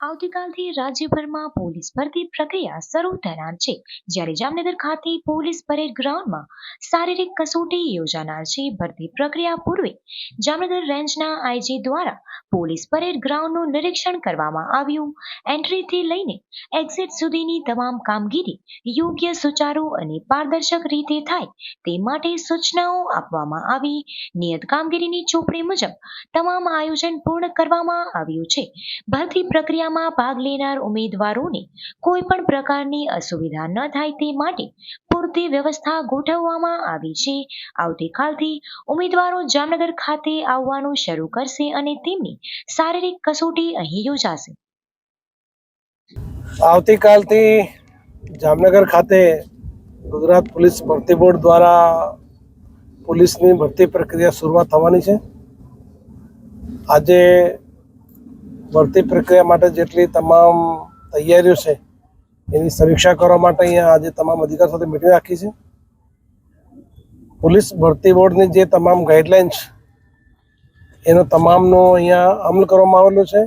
આવતીકાલથી રાજ્યભરમાં પોલીસ ભરતી પ્રક્રિયા શરૂ થનાર છે. જ્યારે જામનગર ખાતે પોલીસ પરેડ ગ્રાઉન્ડમાં શારીરિક કસોટી યોજાનાર છે. ભરતી પ્રક્રિયા પૂર્વે જામનગર રેન્જના આઈજી દ્વારા પોલીસ પરેડ ગ્રાઉન્ડનું નિરીક્ષણ કરવામાં આવ્યું. એન્ટ્રીથી લઈને એક્ઝિટ સુધીની તમામ કામગીરી યોગ્ય સુચારુ અને પારદર્શક રીતે થાય તે માટે સૂચનાઓ આપવામાં આવી. નિયત કામગીરીની ચોપડી મુજબ તમામ આયોજન પૂર્ણ કરવામાં આવ્યું છે. ભરતી પ્રક્રિયામાં ભાગ લેનાર ઉમેદવારોને કોઈ પણ પ્રકારની અસુવિધા ન થાય તે માટે પૂરતી વ્યવસ્થા ગોઠવવામાં આવી છે. આવતીકાલથી ઉમેદવારો જામનગર ખાતે આવવાનું શરૂ કરશે અને તેમની શારીરિક કસોટી અહીં યોજાશે. આવતીકાલથી જામનગર ખાતે ગુજરાત પોલીસ ભરતી બોર્ડ દ્વારા પોલીસની ભરતી પ્રક્રિયા શરૂઆત થવાની છે. આજે ભરતી પ્રક્રિયા માટે જેટલી તમામ તૈયારીઓ છે, એની સમીક્ષા કરવા માટે અહીંયા આજે તમામ અધિકારી સાથે મિટિંગ રાખી છે. પોલીસ ભરતી બોર્ડની જે તમામ ગાઈડલાઇન્સ એનો તમામનો અહીંયા અમલ કરવામાં આવેલો છે.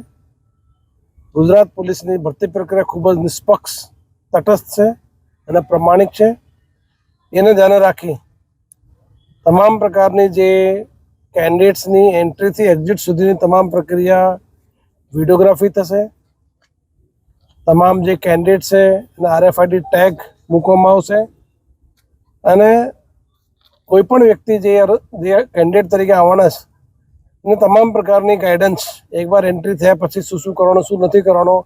ગુજરાત પોલીસની ભરતી પ્રક્રિયા ખૂબ જ નિષ્પક્ષ, તટસ્થ છે અને પ્રમાણિક છે. એને ધ્યાને રાખી તમામ પ્રકારની જે કેન્ડિડેટ્સની એન્ટ્રીથી એક્ઝિટ સુધીની તમામ પ્રક્રિયા વિડીયોગ્રાફી થશે. તમામ જે કેન્ડિડેટ છે, એને આરએફઆઈડી ટેગ મૂકવામાં આવશે. અને કોઈ પણ વ્યક્તિ જે કેન્ડિડેટ તરીકે આવવાના છે, એને તમામ પ્રકારની ગાઈડન્સ એકવાર એન્ટ્રી થયા પછી શું શું કરવાનું, શું નથી કરવાનું,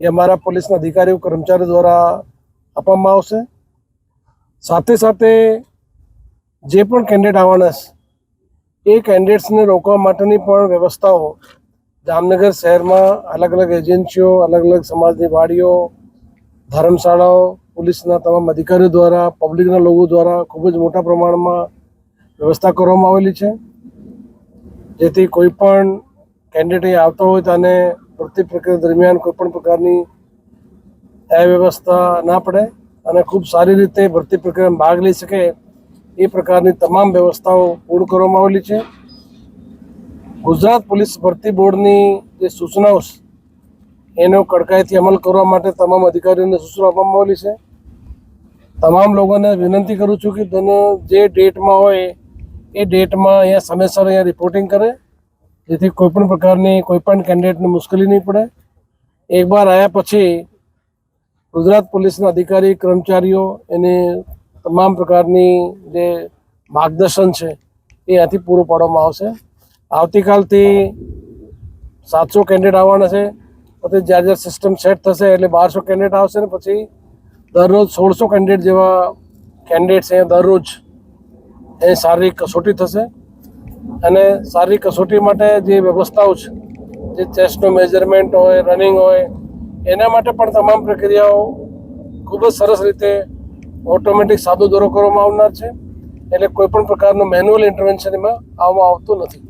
એ અમારા પોલીસના અધિકારીઓ, કર્મચારીઓ દ્વારા આપવામાં આવશે. સાથે સાથે જે પણ કેન્ડિડેટ આવવાના છે, એ કેન્ડિડેટ્સને રોકવા માટેની પણ વ્યવસ્થાઓ જામનગર શહેરમાં અલગ અલગ એજન્સીઓ, અલગ અલગ સમાજની વાડીઓ, ધર્મશાળાઓ, પોલીસના તમામ અધિકારીઓ દ્વારા, પબ્લિકના લોકો દ્વારા ખૂબ જ મોટા પ્રમાણમાં વ્યવસ્થા કરવામાં આવેલી છે. જેથી કોઈ પણ કેન્ડિડેટ આવતો હોય તેને ભરતી પ્રક્રિયા દરમિયાન કોઈ પણ પ્રકારની અવ્યવસ્થા ના પડે અને ખૂબ સારી રીતે ભરતી પ્રક્રિયામાં ભાગ લઈ શકે એ પ્રકારની તમામ વ્યવસ્થાઓ પૂર્ણ કરવામાં આવેલી છે. ગુજરાત પોલીસ ભરતી બોર્ડની જે સૂચનાઓ છે, એનો કડકાઈથી અમલ કરવા માટે તમામ અધિકારીઓને સૂચના આપવામાં આવેલી છે. તમામ લોકોને વિનંતી કરું છું કે તેને જે ડેટમાં હોય, એ ડેટમાં અહીંયા સમયસર અહીંયા રિપોર્ટિંગ કરે, જેથી કોઈપણ પ્રકારની કોઈપણ કેન્ડિડેટને મુશ્કેલી નહીં પડે. એકવાર આવ્યા પછી ગુજરાત પોલીસના અધિકારી, કર્મચારીઓ, એને તમામ પ્રકારની જે માર્ગદર્શન છે, એ અહીંથી પૂરું પાડવામાં આવશે. આવતીકાલથી સાતસો કેન્ડિડેટ આવવાના છે. પછી જ્યારે જ્યારે સિસ્ટમ સેટ થશે એટલે બારસો કેન્ડિડેટ આવશે ને પછી દરરોજ સોળસો કેન્ડિડેટ જેવા કેન્ડિડેટ્સ અહીંયા દરરોજ એ શારીરિક કસોટી થશે. અને શારીરિક કસોટી માટે જે વ્યવસ્થાઓ છે, જે ચેસ્ટનું મેજરમેન્ટ હોય રનિંગ હોય, એના માટે પણ તમામ પ્રક્રિયાઓ ખૂબ જ સરસ રીતે ઓટોમેટિક સાદો દોરો કરવામાં આવનાર છે. એટલે કોઈ પણ પ્રકારનું મેન્યુઅલ ઇન્ટરવેન્શન એમાં આવવામાં આવતું નથી.